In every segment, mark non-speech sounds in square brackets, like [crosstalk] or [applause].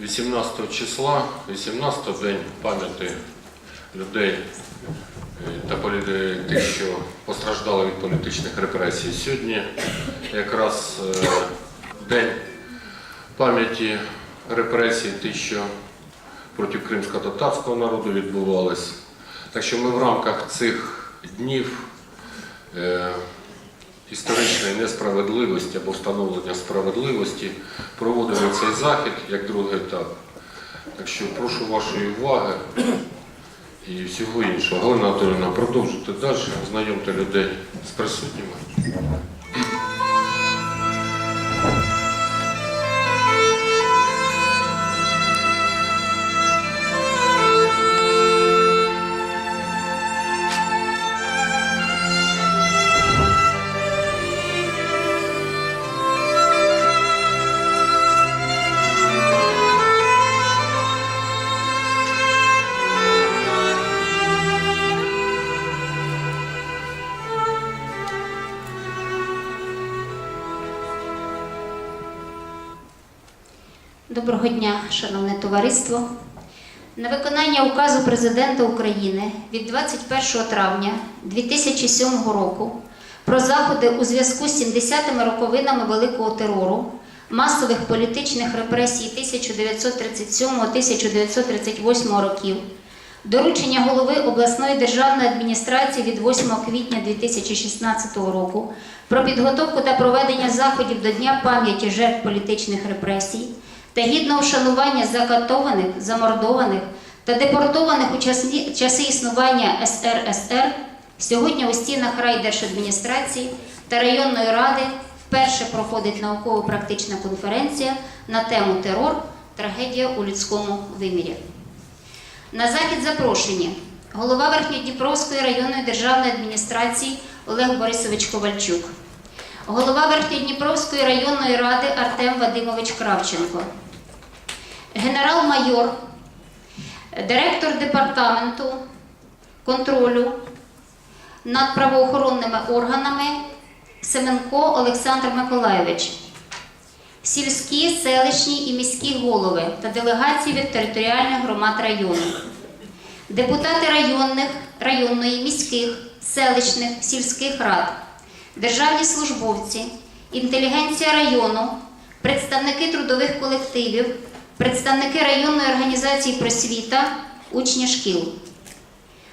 18 числа, 18 день пам'яті людей е, та полі- тих, що постраждали від політичних репресій. Сьогодні якраз е, день пам'яті репресій, ті, що проти кримсько-татарського народу відбувались. Так що ми в рамках цих днів е, історичної несправедливості або встановлення справедливості проводимо цей захід як другий етап. Так що прошу вашої уваги і всього іншого. Галина Анатолійовна, продовжуйте далі, знайомте людей з присутніми. Доброго дня, шановне товариство. На виконання указу Президента України від 21 травня 2007 року про заходи у зв'язку з 70-ми роковинами Великого терору, масових політичних репресій 1937-1938 років, доручення голови обласної державної адміністрації від 8 квітня 2016 року про підготовку та проведення заходів до Дня пам'яті жертв політичних репресій та гідного вшанування закатованих, замордованих та депортованих у часи існування СРСР сьогодні у стінах райдержадміністрації та районної ради вперше проходить науково-практична конференція на тему терор трагедія у людському вимірі. На захід запрошені голова Верхньодніпровської районної державної адміністрації Олег Борисович Ковальчук, голова Верхньодніпровської районної ради Артем Вадимович Кравченко, генерал-майор, директор департаменту контролю над правоохоронними органами Семенко Олександр Миколайович, сільські, селищні і міські голови та делегації від територіальних громад району, депутати районних, районної, міських, селищних, сільських рад, державні службовці, інтелігенція району, представники трудових колективів, представники районної організації просвіта, учні шкіл.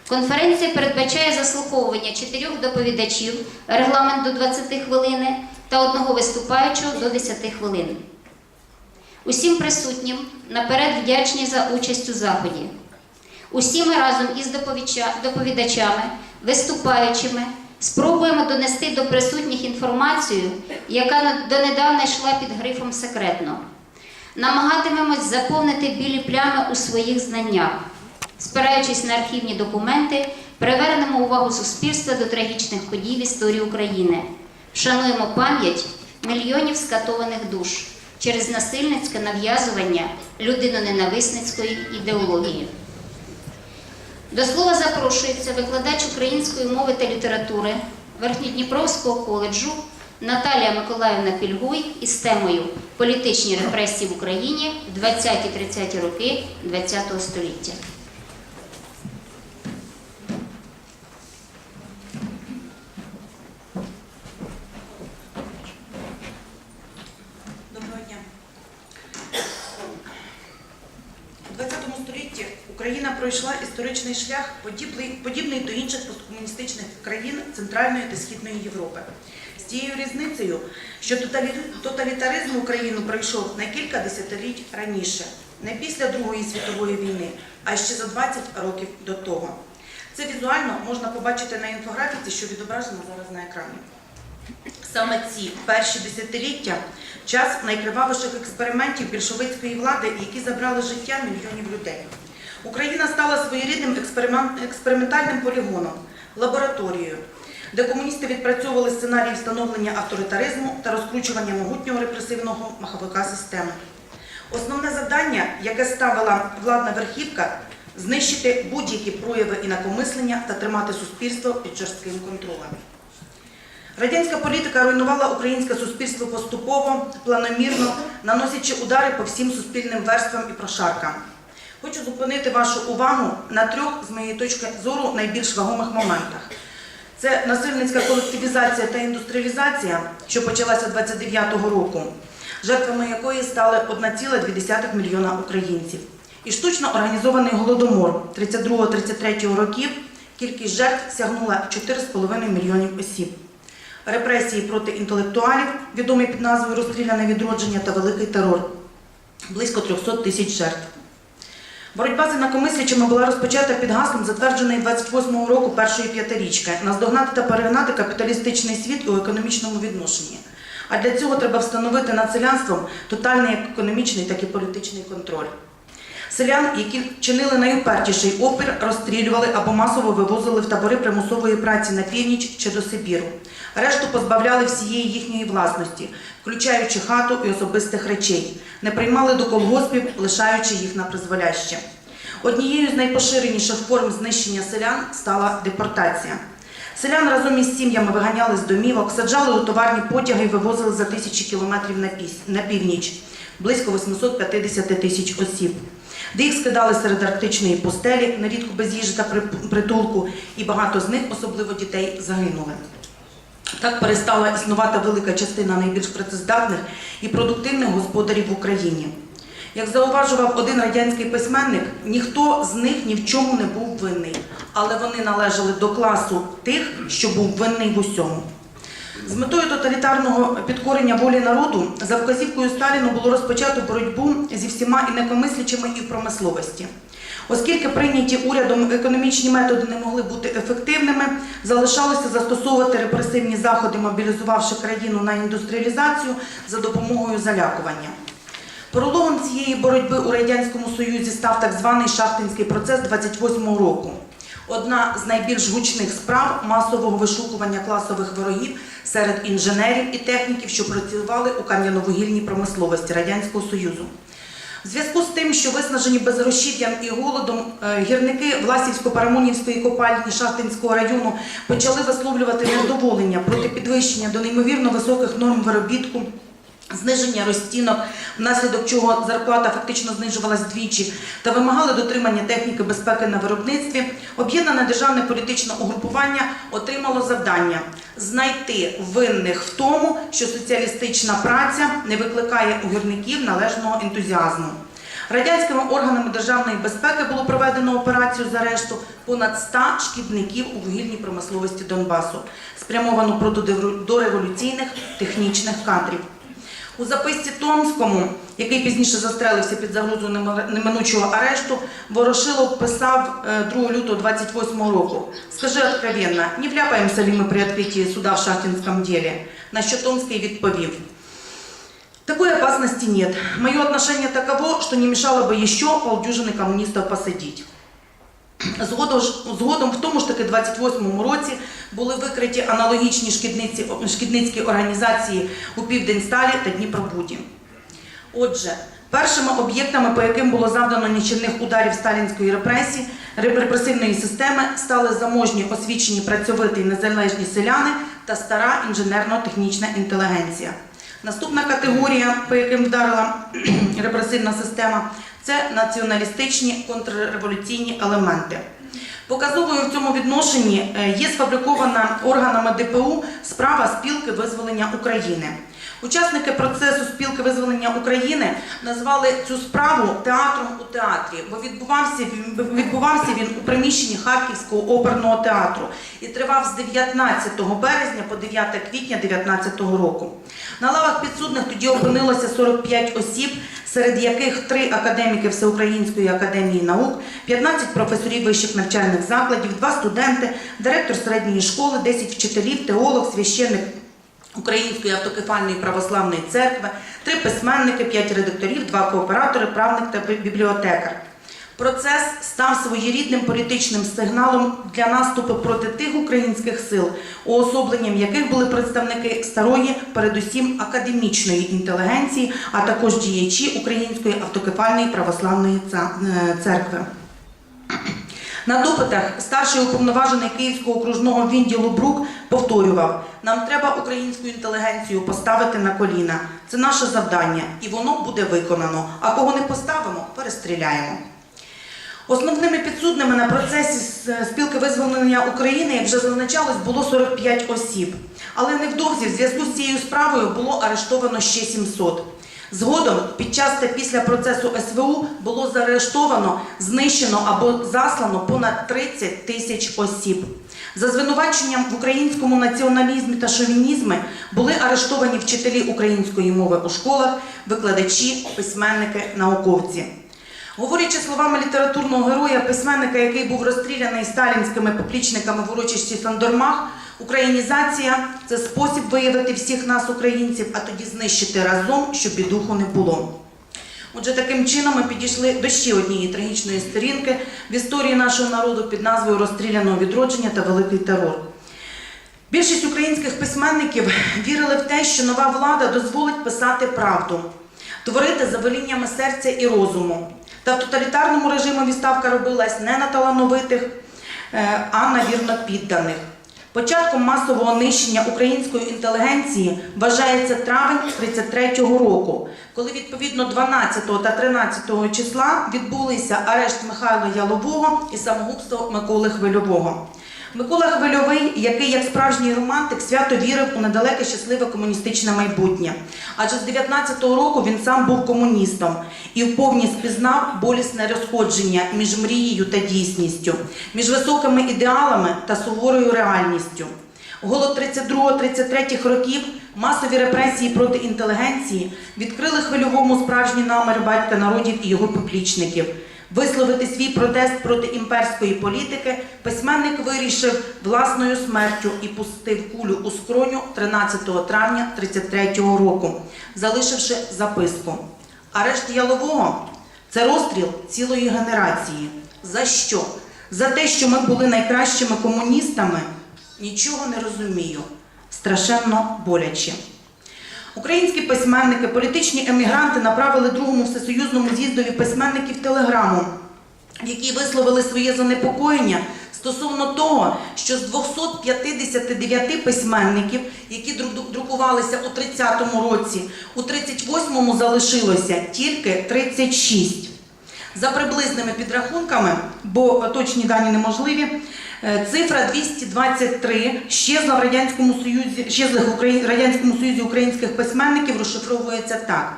Конференція передбачає заслуховування чотирьох доповідачів, регламент до 20 хвилин та одного виступаючого до 10 хвилин. Усім присутнім наперед вдячні за участь у заході. Усі ми разом із доповідачами, виступаючими, спробуємо донести до присутніх інформацію, яка донедавна йшла під грифом секретно. Намагатимемось заповнити білі плями у своїх знаннях. Спираючись на архівні документи, привернемо увагу суспільства до трагічних подій в історії України. Вшануємо пам'ять мільйонів скатованих душ через насильницьке нав'язування людиноненависницької ідеології. До слова запрошується викладач української мови та літератури Верхньодніпровського коледжу Наталія Миколаївна Пільгуй із темою Політичні репресії в Україні в 20-30 роки ХХ століття. Доброго дня. У ХХ столітті Україна пройшла історичний шлях, подібний, до інших посткомуністичних країн Центральної та Східної Європи. З тією різницею, що тоталітаризм Україну пройшов на кілька десятиліть раніше, не після Другої світової війни, а ще за 20 років до того. Це візуально можна побачити на інфографіці, що відображено зараз на екрані. Саме ці перші десятиліття час найкривавіших експериментів більшовицької влади, які забрали життя мільйонів людей. Україна стала своєрідним експериментальним полігоном, лабораторією, де комуністи відпрацьовували сценарії встановлення авторитаризму та розкручування могутнього репресивного маховика системи. Основне завдання, яке ставила владна верхівка, знищити будь-які прояви інакомислення та тримати суспільство під жорстким контролем. Радянська політика руйнувала українське суспільство поступово, планомірно, наносячи удари по всім суспільним верствам і прошаркам. Хочу зупинити вашу увагу на трьох, з моєї точки зору, найбільш вагомих моментах. Це насильницька колективізація та індустріалізація, що почалася 29-го року, жертвами якої стали 1,2 мільйона українців. І штучно організований голодомор 32-33 років, кількість жертв сягнула 4,5 мільйонів осіб. Репресії проти інтелектуалів, відомі під назвою Розстріляне відродження та Великий терор, близько 300 тисяч жертв. Боротьба з інакомислячими була розпочата під гаслом, затвердженої 28-го року першої п'ятирічки наздогнати та перегнати капіталістичний світ у економічному відношенні. А для цього треба встановити над селянством тотальний як економічний, так і політичний контроль. Селян, які чинили найупертіший опір, розстрілювали або масово вивозили в табори примусової праці на північ чи до Сибіру. Решту позбавляли всієї їхньої власності, включаючи хату і особистих речей, не приймали до колгоспів, лишаючи їх на призволяще. Однією з найпоширеніших форм знищення селян стала депортація. Селян разом із сім'ями виганяли з домівок, саджали у товарні потяги і вивозили за тисячі кілометрів на північ, близько 850 тисяч осіб. Де їх скидали серед арктичної пустелі, нерідко без їжі та притулку, і багато з них, особливо дітей, загинули. Так перестала існувати велика частина найбільш працездатних і продуктивних господарів в Україні. Як зауважував один радянський письменник, ніхто з них ні в чому не був винний, але вони належали до класу тих, що був винний в усьому. З метою тоталітарного підкорення волі народу за вказівкою Сталіну було розпочато боротьбу зі всіма інакомислячими і в промисловості. Оскільки прийняті урядом економічні методи не могли бути ефективними, залишалося застосовувати репресивні заходи, мобілізувавши країну на індустріалізацію за допомогою залякування. Прологом цієї боротьби у Радянському Союзі став так званий шахтинський процес 28-го року. Одна з найбільш гучних справ масового вишукування класових ворогів серед інженерів і техніків, що працювали у кам'яновугільній промисловості Радянського Союзу. В зв'язку з тим, що виснажені безгрошів'ям і голодом е, гірники Власівсько-Парамонівської копальні Шахтинського району почали висловлювати невдоволення проти підвищення до неймовірно високих норм виробітку, зниження розцінок, внаслідок чого зарплата фактично знижувалась двічі, та вимагали дотримання техніки безпеки на виробництві, об'єднане державне політичне угрупування отримало завдання знайти винних в тому, що соціалістична праця не викликає у гірників належного ентузіазму. Радянськими органами державної безпеки було проведено операцію з арешту понад 100 шкідників у вугільній промисловості Донбасу, спрямовану проти дореволюційних технічних кадрів. У записці Томському, який пізніше застрелився під загрозою неминучого арешту, Ворошилов писав е, 2 лютого 28 року. Скажи откровенно, не вляпаємося ли ми при відкритті суда в Шахтинском деле? На що Томський відповів. Такой опасности нет. Мое отношение таково, что не мешало бы еще полдюжины коммунистов посадить. Згодом, згодом в тому ж таки 28-му році були викриті аналогічні шкідниці, шкідницькі організації у Південсталі та Дніпробуді. Отже, першими об'єктами, по яким було завдано нічівних ударів сталінської репресії, репресивної системи, стали заможні, освічені, працьовиті незалежні селяни та стара інженерно-технічна інтелігенція. Наступна категорія, по яким вдарила [clears throat] репресивна система, це націоналістичні контрреволюційні елементи. Показовою в цьому відношенні е, є сфабрикована органами ДПУ справа спілки визволення України. Учасники процесу спілки визволення України назвали цю справу театром у театрі, бо відбувався, відбувався він у приміщенні Харківського оперного театру і тривав з 19 березня по 9 квітня 2019 року. На лавах підсудних тоді опинилося 45 осіб, серед яких три академіки Всеукраїнської академії наук, 15 професорів вищих навчальних закладів, два студенти, директор середньої школи, 10 вчителів, теолог, священник Української автокефальної православної церкви, три письменники, п'ять редакторів, два кооператори, правник та бібліотекар. Процес став своєрідним політичним сигналом для наступу проти тих українських сил, уособленням яких були представники старої, передусім академічної інтелігенції, а також діячі Української автокефальної православної е, церкви. На допитах старший уповноважений Київського окружного відділу БРУК повторював: нам треба українську інтелігенцію поставити на коліна. Це наше завдання, і воно буде виконано. А кого не поставимо, перестріляємо. Основними підсудними на процесі спілки визволення України, як вже зазначалось, було 45 осіб. Але невдовзі в зв'язку з цією справою було арештовано ще 700. Згодом, під час та після процесу СВУ було заарештовано, знищено або заслано понад 30 тисяч осіб. За звинуваченням в українському націоналізмі та шовінізмі були арештовані вчителі української мови у школах, викладачі, письменники, науковці. Говорячи словами літературного героя, письменника, який був розстріляний сталінськими поплічниками в урочищі Сандормах, українізація це спосіб виявити всіх нас, українців, а тоді знищити разом, щоб і духу не було. Отже, таким чином ми підійшли до ще однієї трагічної сторінки в історії нашого народу під назвою Розстріляного відродження та Великий терор. Більшість українських письменників вірили в те, що нова влада дозволить писати правду, творити за веліннями серця і розуму. Та в тоталітарному режимі відставка робилась не на талановитих, е, а на вірно підданих. Початком масового нищення української інтелігенції вважається травень 33-го року, коли відповідно 12 та 13 числа відбулися арешт Михайла Ялового і самогубство Миколи Хвильового. Микола Хвильовий, який як справжній романтик свято вірив у недалеке щасливе комуністичне майбутнє. Адже з 19-го року він сам був комуністом і вповні спізнав болісне розходження між мрією та дійсністю, між високими ідеалами та суворою реальністю. Голод 32-33 років, масові репресії проти інтелігенції відкрили хвильовому справжні намір батька народів і його поплічників. Висловити свій протест проти імперської політики письменник вирішив власною смертю і пустив кулю у скроню 13 травня 33-го року, залишивши записку. Арешт Ялового це розстріл цілої генерації. За що? За те, що ми були найкращими комуністами? Нічого не розумію. Страшенно боляче. Українські письменники, політичні емігранти направили другому всесоюзному з'їздові письменників телеграму, в якій висловили своє занепокоєння стосовно того, що з 259 письменників, які дру- друкувалися у 30-му році, у 38-му залишилося тільки 36. За приблизними підрахунками, бо точні дані неможливі, е, цифра 223 щезла в Радянському Союзі, щезлих в Радянському Союзі українських письменників розшифровується так.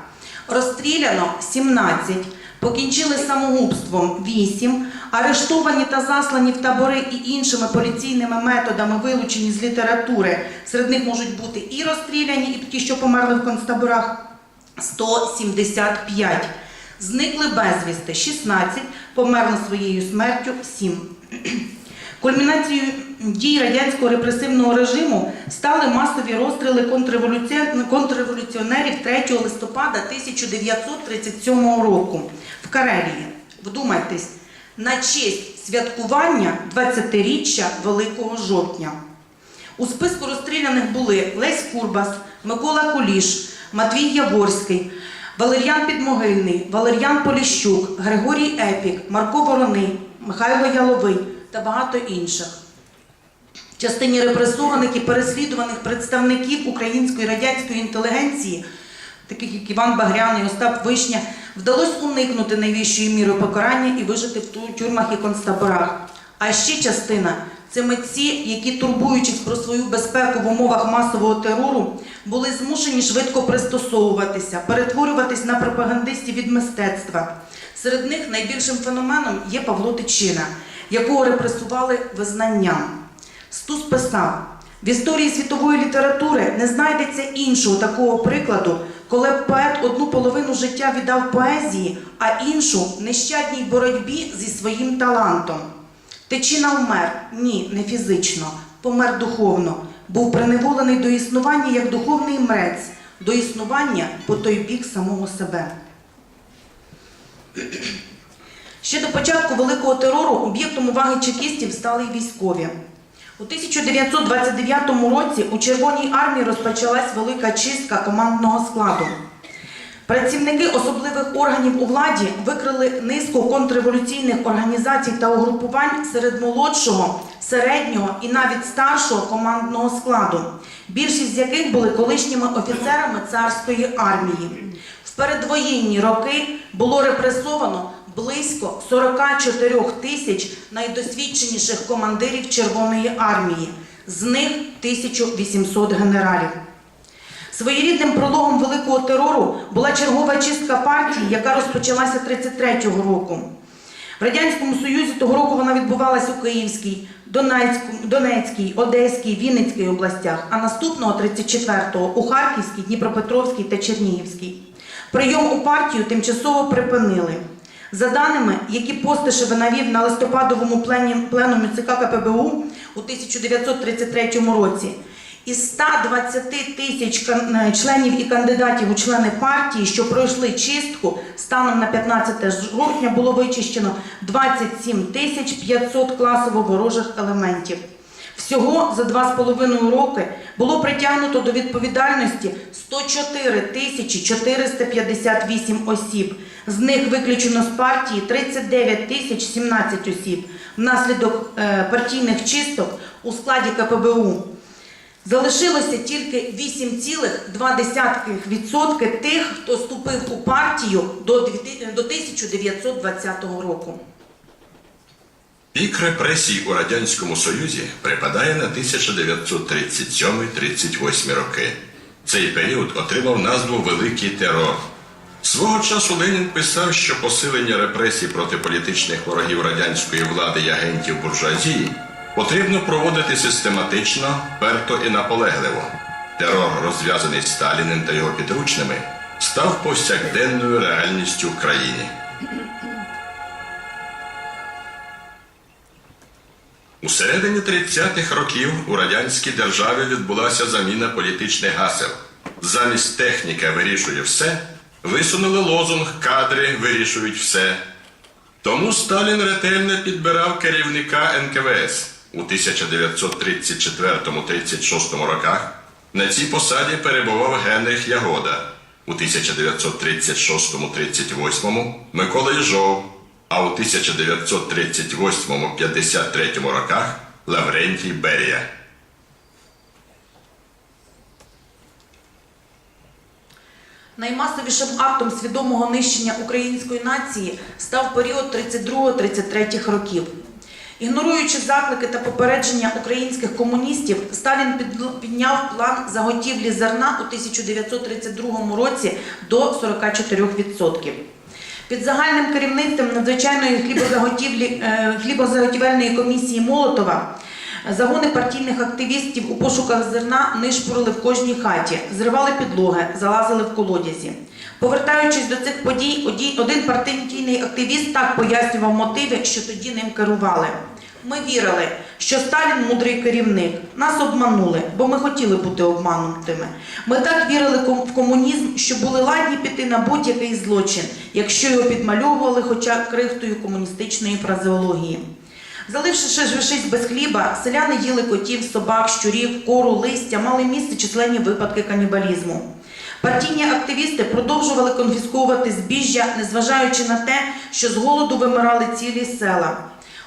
Розстріляно 17, покінчили самогубством 8, арештовані та заслані в табори і іншими поліційними методами вилучені з літератури. Серед них можуть бути і розстріляні, і ті, що померли в концтаборах 175. Зникли безвісти 16, померли своєю смертю 7. Кульмінацією дій радянського репресивного режиму стали масові розстріли контрреволюціонерів 3 листопада 1937 року в Карелії. Вдумайтесь, на честь святкування 20-річчя Великого жовтня. У списку розстріляних були Лесь Курбас, Микола Куліш, Матвій Яворський, Валер'ян Підмогильний, Валер'ян Поліщук, Григорій Епік, Марко Вороний, Михайло Яловий та багато інших. Частині репресованих і переслідуваних представників української радянської інтелігенції, таких як Іван Багряний, Остап Вишня, вдалося уникнути найвищої міри покарання і вижити в тюрмах і концтаборах. А ще частина це митці, які, турбуючись про свою безпеку в умовах масового терору, були змушені швидко пристосовуватися, перетворюватись на пропагандистів від мистецтва. Серед них найбільшим феноменом є Павло Тичина, якого репресували визнанням. Стус писав: в історії світової літератури не знайдеться іншого такого прикладу, коли б поет одну половину життя віддав поезії, а іншу нещадній боротьбі зі своїм талантом. Тичина вмер, ні, не фізично, помер духовно, був приневолений до існування як духовний мрець, до існування по той бік самого себе. Ще до початку великого терору об'єктом уваги чекістів стали й військові. У 1929 році у Червоній армії розпочалась велика чистка командного складу. Працівники особливих органів у владі викрили низку контрреволюційних організацій та угрупувань серед молодшого, середнього і навіть старшого командного складу, більшість з яких були колишніми офіцерами царської армії. В передвоєнні роки було репресовано близько 44 тисяч найдосвідченіших командирів Червоної армії, з них 1800 генералів. Своєрідним прологом великого терору була чергова чистка партії, яка розпочалася 33-го року. В Радянському Союзі того року вона відбувалася у Київській, Донецькій, Одеській, Вінницькій областях, а наступного 34-го у Харківській, Дніпропетровській та Чернігівській. Прийом у партію тимчасово припинили. За даними, які Постишев навів на листопадовому пленумі ЦК КПБУ у 1933 році, із 120 тисяч е, членів і кандидатів у члени партії, що пройшли чистку, станом на 15 жовтня було вичищено 27 тисяч 500 класово ворожих елементів. Всього за два з половиною роки було притягнуто до відповідальності 104 тисячі 458 осіб. З них виключено з партії 39 тисяч 17 осіб. Внаслідок е, партійних чисток у складі КПБУ залишилося тільки 8,2% тих, хто вступив у партію до 2000 до 1920 року. Пік репресій у Радянському Союзі припадає на 1937-38 роки. Цей період отримав назву Великий терор. Свого часу Ленін писав, що посилення репресій проти політичних ворогів радянської влади і агентів буржуазії потрібно проводити систематично, перто і наполегливо. Терор, розв'язаний Сталіним та його підручними, став повсякденною реальністю в країні. У середині 30-х років у радянській державі відбулася заміна політичних гасел. Замість техніка вирішує все, висунули лозунг кадри вирішують все. Тому Сталін ретельно підбирав керівника НКВС у 1934-36 роках. На цій посаді перебував Генрих Ягода. У 1936-38 Микола Єжов, а у 1938-53 роках Лаврентій Берія. Наймасовішим актом свідомого нищення української нації став період 32-33 років. Ігноруючи заклики та попередження українських комуністів, Сталін підняв план заготівлі зерна у 1932 році до 44%. Під загальним керівництвом надзвичайної е, хлібозаготівельної комісії Молотова загони партійних активістів у пошуках зерна нишпорили в кожній хаті, зривали підлоги, залазили в колодязі. Повертаючись до цих подій, один партійний активіст так пояснював мотиви, що тоді ним керували. Ми вірили, що Сталін мудрий керівник. Нас обманули, бо ми хотіли бути обманутими. Ми так вірили в комунізм, що були ладні піти на будь-який злочин, якщо його підмальовували хоча крихтою комуністичної фразеології. Заливши жившись без хліба, селяни їли котів, собак, щурів, кору, листя, мали місце численні випадки канібалізму. Партійні активісти продовжували конфісковувати збіжжя, незважаючи на те, що з голоду вимирали цілі села.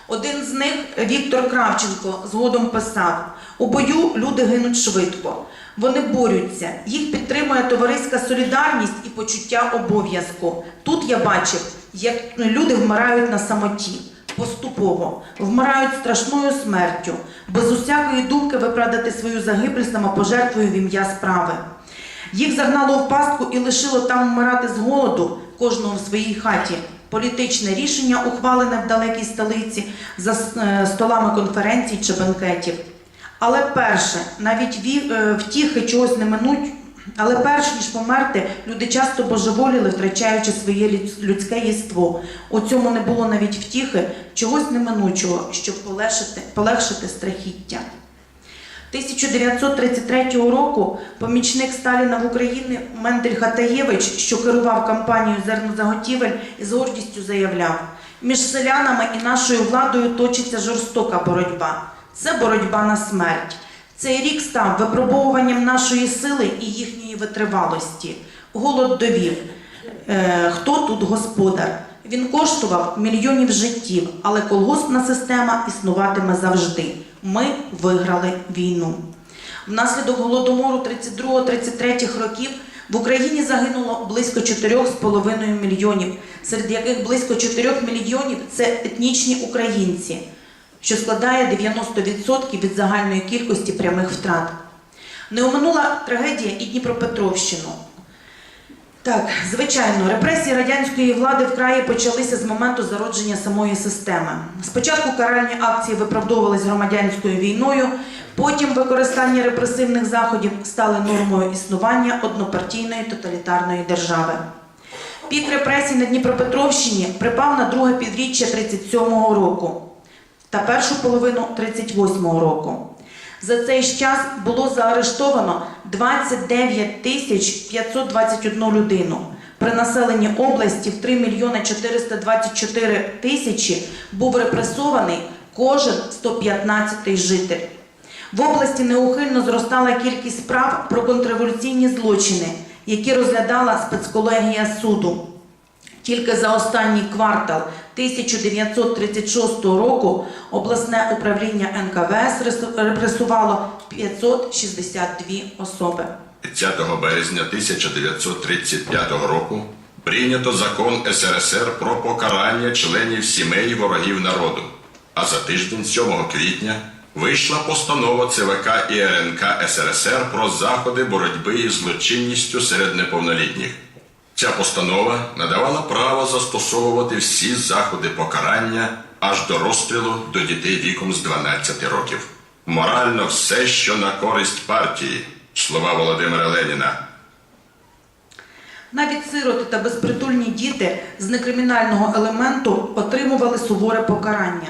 Один з них, Віктор Кравченко, згодом писав: у бою люди гинуть швидко. Вони борються, їх підтримує товариська солідарність і почуття обов'язку. Тут я бачив, як люди вмирають на самоті. Поступово вмирають страшною смертю, без усякої думки виправдати свою загибель самопожертвою в ім'я справи. Їх загнало в пастку і лишило там вмирати з голоду, кожного в своїй хаті. Політичне рішення, ухвалене в далекій столиці за е, столами конференцій чи бенкетів. Але перше, навіть е, втіхи чогось не минуть, але перш ніж померти, люди часто божеволіли, втрачаючи своє людське єство. У цьому не було навіть втіхи, чогось неминучого, щоб полегшити, полегшити страхіття. 1933 року помічник Сталіна в Україні Мендель Хатаєвич, що керував кампанією зернозаготівель, із гордістю заявляв: між селянами і нашою владою точиться жорстока боротьба. Це боротьба на смерть. Цей рік став випробовуванням нашої сили і їхньої витривалості. Голод довів. е, хто тут господар. Він коштував мільйонів життів, але колгоспна система існуватиме завжди. Ми виграли війну. Внаслідок голодомору 32-33 років в Україні загинуло близько 4,5 мільйонів, серед яких близько 4 мільйонів це етнічні українці, що складає 90% від загальної кількості прямих втрат. Не оминула трагедія і Дніпропетровщину. Так, звичайно, репресії радянської влади в краї почалися з моменту зародження самої системи. Спочатку каральні акції виправдовувались громадянською війною, потім використання репресивних заходів стали нормою існування однопартійної тоталітарної держави. Пік репресій на Дніпропетровщині припав на друге підріччя 37-го року та першу половину 38-го року. За цей час було заарештовано 29 тисяч 521 людину. При населенні області в 3 мільйони 424 тисячі був репресований кожен 115 житель. В області неухильно зростала кількість справ про контрреволюційні злочини, які розглядала спецколегія суду. Тільки за останній квартал 1936 року обласне управління НКВС репресувало 562 особи. 30 березня 1935 року прийнято закон СРСР про покарання членів сімей ворогів народу. А за тиждень, 7 квітня, вийшла постанова ЦВК і РНК СРСР про заходи боротьби із злочинністю серед неповнолітніх. Ця постанова надавала право застосовувати всі заходи покарання аж до розстрілу до дітей віком з 12 років. Морально все, що на користь партії. Слова Володимира Леніна. Навіть сироти та безпритульні діти з некримінального елементу отримували суворе покарання.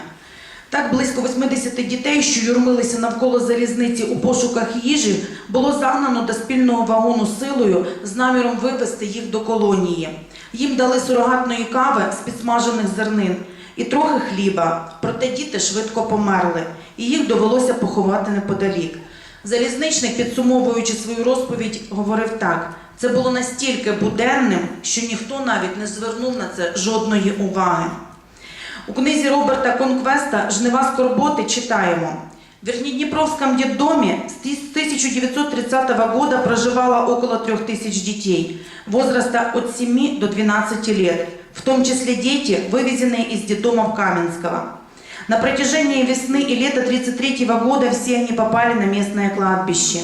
Так, близько 80 дітей, що юрмилися навколо залізниці у пошуках їжі, було загнано до спільного вагону силою з наміром вивезти їх до колонії. Їм дали сурогатної кави з підсмажених зернин і трохи хліба, проте діти швидко померли, і їх довелося поховати неподалік. Залізничник, підсумовуючи свою розповідь, говорив так: це було настільки буденним, що ніхто навіть не звернув на це жодної уваги. У книзі Роберта Конквеста Жнива скорботи читаємо. В Верхнеднепровском детдоме с 1930 года проживало около 3000 детей возраста от 7 до 12 лет, в том числе дети, вывезенные из детдомов Каменского. На протяжении весны и лета 1933 года все они попали на местное кладбище.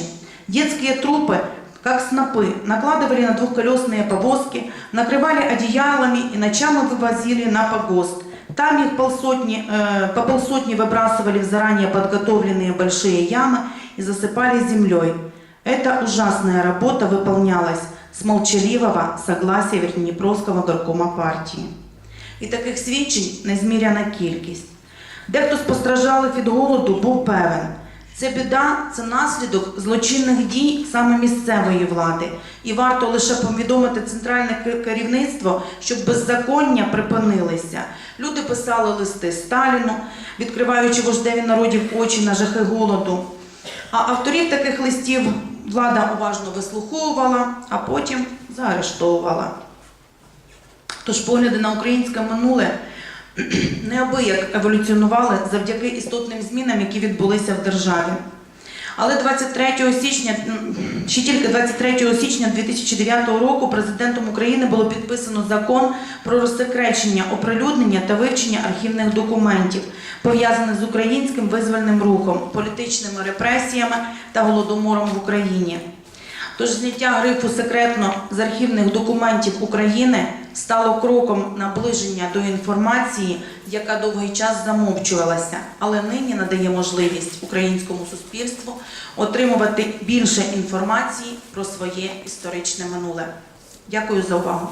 Детские трупы, как снопы, накладывали на двухколесные повозки, накрывали одеялами и ночами вывозили на погост. Там их полсотни, э, по полсотни выбрасывали в заранее подготовленные большие ямы и засыпали землей. Эта ужасная работа выполнялась с молчаливого согласия Верхнеднепровского горкома партії. І таких свідчень незміряна кількість. Дехто з постраждалих від голоду був певен. це біда, це наслідок злочинних дій саме місцевої влади. І варто лише повідомити центральне керівництво, щоб беззаконня припинилися. Люди писали листи Сталіну, відкриваючи вождеві народів очі на жахи голоду. А авторів таких листів влада уважно вислуховувала, а потім заарештовувала. Тож погляди на українське минуле неабияк еволюціонували завдяки істотним змінам, які відбулися в державі. Але 23 січня, ще тільки 23 січня 2009 року президентом України було підписано закон про розсекречення, оприлюднення та вивчення архівних документів, пов'язаних з українським визвольним рухом, політичними репресіями та голодомором в Україні. Тож зняття грифу секретно з архівних документів України стало кроком наближення до інформації, яка довгий час замовчувалася, але нині надає можливість українському суспільству отримувати більше інформації про своє історичне минуле. Дякую за увагу.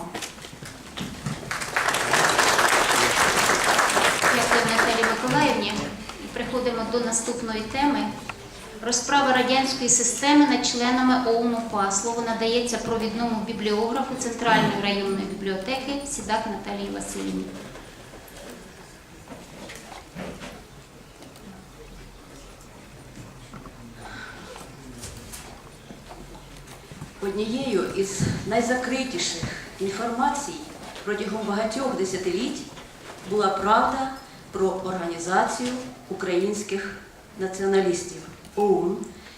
Дякую Наталі Миколаївні. Приходимо до наступної теми. Розправа радянської системи над членами ОУН УПА. Слово надається провідному бібліографу Центральної районної бібліотеки Сідак Наталії Васильівні. Однією із найзакритіших інформації протягом багатьох десятиліть була правда про організацію українських націоналістів ОУН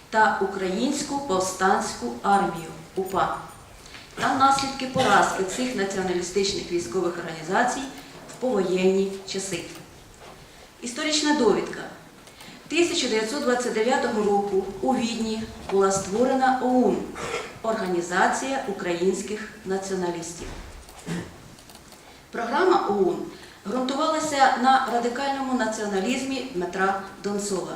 та Українську повстанську армію УПА та наслідки поразки цих націоналістичних військових організацій в повоєнні часи. Історична довідка. 1929 року у Відні була створена ОУН Організація українських націоналістів. Програма ОУН ґрунтувалася на радикальному націоналізмі Дмитра Донцова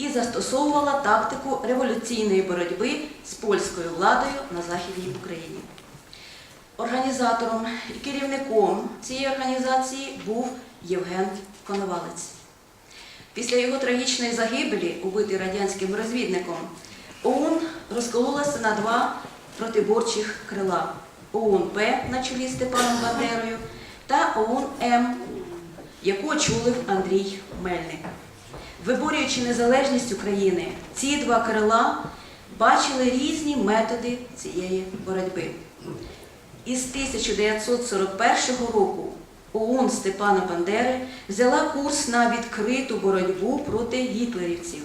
і застосовувала тактику революційної боротьби з польською владою на Західній Україні. Організатором і керівником цієї організації був Євген Коновалець. Після його трагічної загибелі, убитий радянським розвідником, ОУН розкололася на два протиборчих крила ОУН-П на чолі з Степаном Бандерою та ОУН-М, яку очолив Андрій Мельник. Виборюючи незалежність України, ці два крила бачили різні методи цієї боротьби. Із 1941 року ОУН Степана Бандери взяла курс на відкриту боротьбу проти гітлерівців,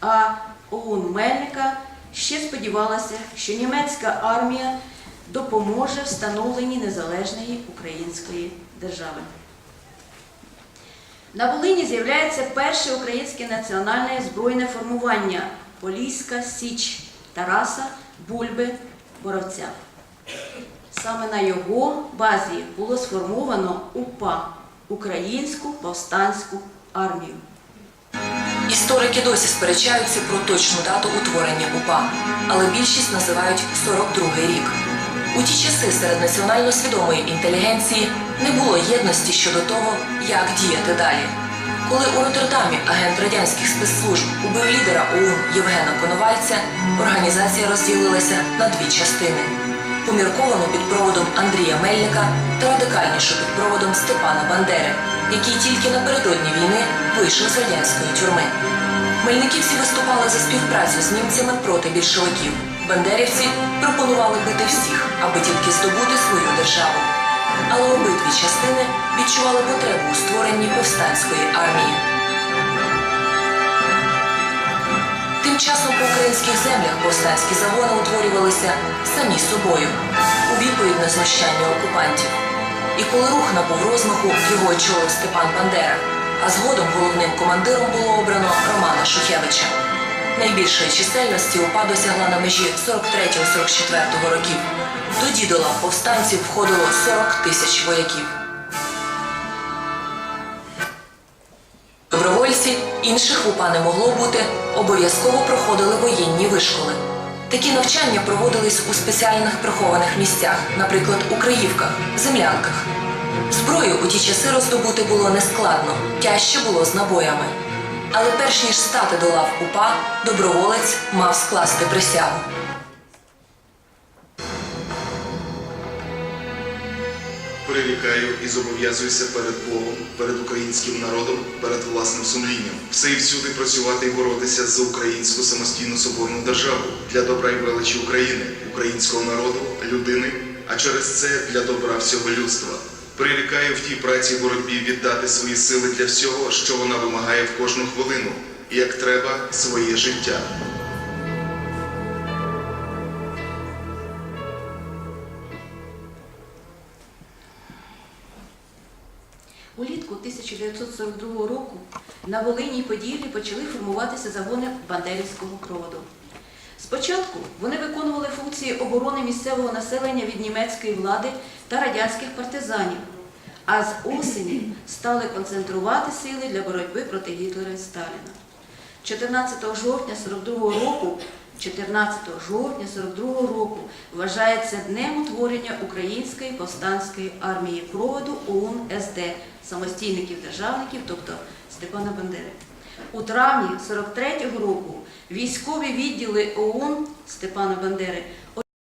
а ОУН Мельника ще сподівалася, що німецька армія допоможе встановленні незалежної української держави. На Волині з'являється перше українське національне збройне формування Поліська Січ Тараса Бульби Боровця. Саме на його базі було сформовано УПА Українську повстанську армію. Історики досі сперечаються про точну дату утворення УПА, але більшість називають 42-й рік. У ті часи серед національно свідомої інтелігенції не було єдності щодо того, як діяти далі. Коли у Роттердамі агент радянських спецслужб убив лідера ОУН Євгена Коновальця, організація розділилася на дві частини: помірковану під проводом Андрія Мельника та радикальнішу під проводом Степана Бандери, який тільки напередодні війни вийшов з радянської тюрми. Мельниківці виступали за співпрацю з німцями проти більшовиків. Бандерівці пропонували бити всіх, аби тільки здобути свою державу. Але обидві частини відчували потребу у створенні повстанської армії. Тим часом по українських землях повстанські загони утворювалися самі собою у відповідь на знущання окупантів. І коли рух набув розмаху, його очолив Степан Бандера, а згодом головним командиром було обрано Романа Шухевича. Найбільшої чисельності УПА досягла на межі 43-44 років. До лав повстанців входило 40 тисяч вояків. Добровольці, інших УПА не могло бути, обов'язково проходили воєнні вишколи. Такі навчання проводились у спеціальних прихованих місцях, наприклад, у Криївках, землянках. Зброю у ті часи роздобути було нескладно, тяжче було з набоями. Але перш ніж стати до лав УПА, доброволець мав скласти присягу. Прирікаю і зобов'язуюся перед Богом, перед українським народом, перед власним сумлінням. Все і всюди працювати і боротися за українську самостійну соборну державу для добра і величі України, українського народу, людини, а через це для добра всього людства. Прирікаю в тій праці боротьбі віддати свої сили для всього, що вона вимагає в кожну хвилину, і як треба своє життя. Улітку 1942 року на Волині й Поділлі почали формуватися загони Бандерівського проводу. Спочатку вони виконували функції оборони місцевого населення від німецької влади та радянських партизанів, а з осені стали концентрувати сили для боротьби проти Гітлера і Сталіна. 14 жовтня 42 року 14 жовтня 42 року вважається днем утворення Української повстанської армії проводу ОУН СД самостійників державників, тобто Степана Бандери. У травні 43 року військові відділи ОУН Степана Бандери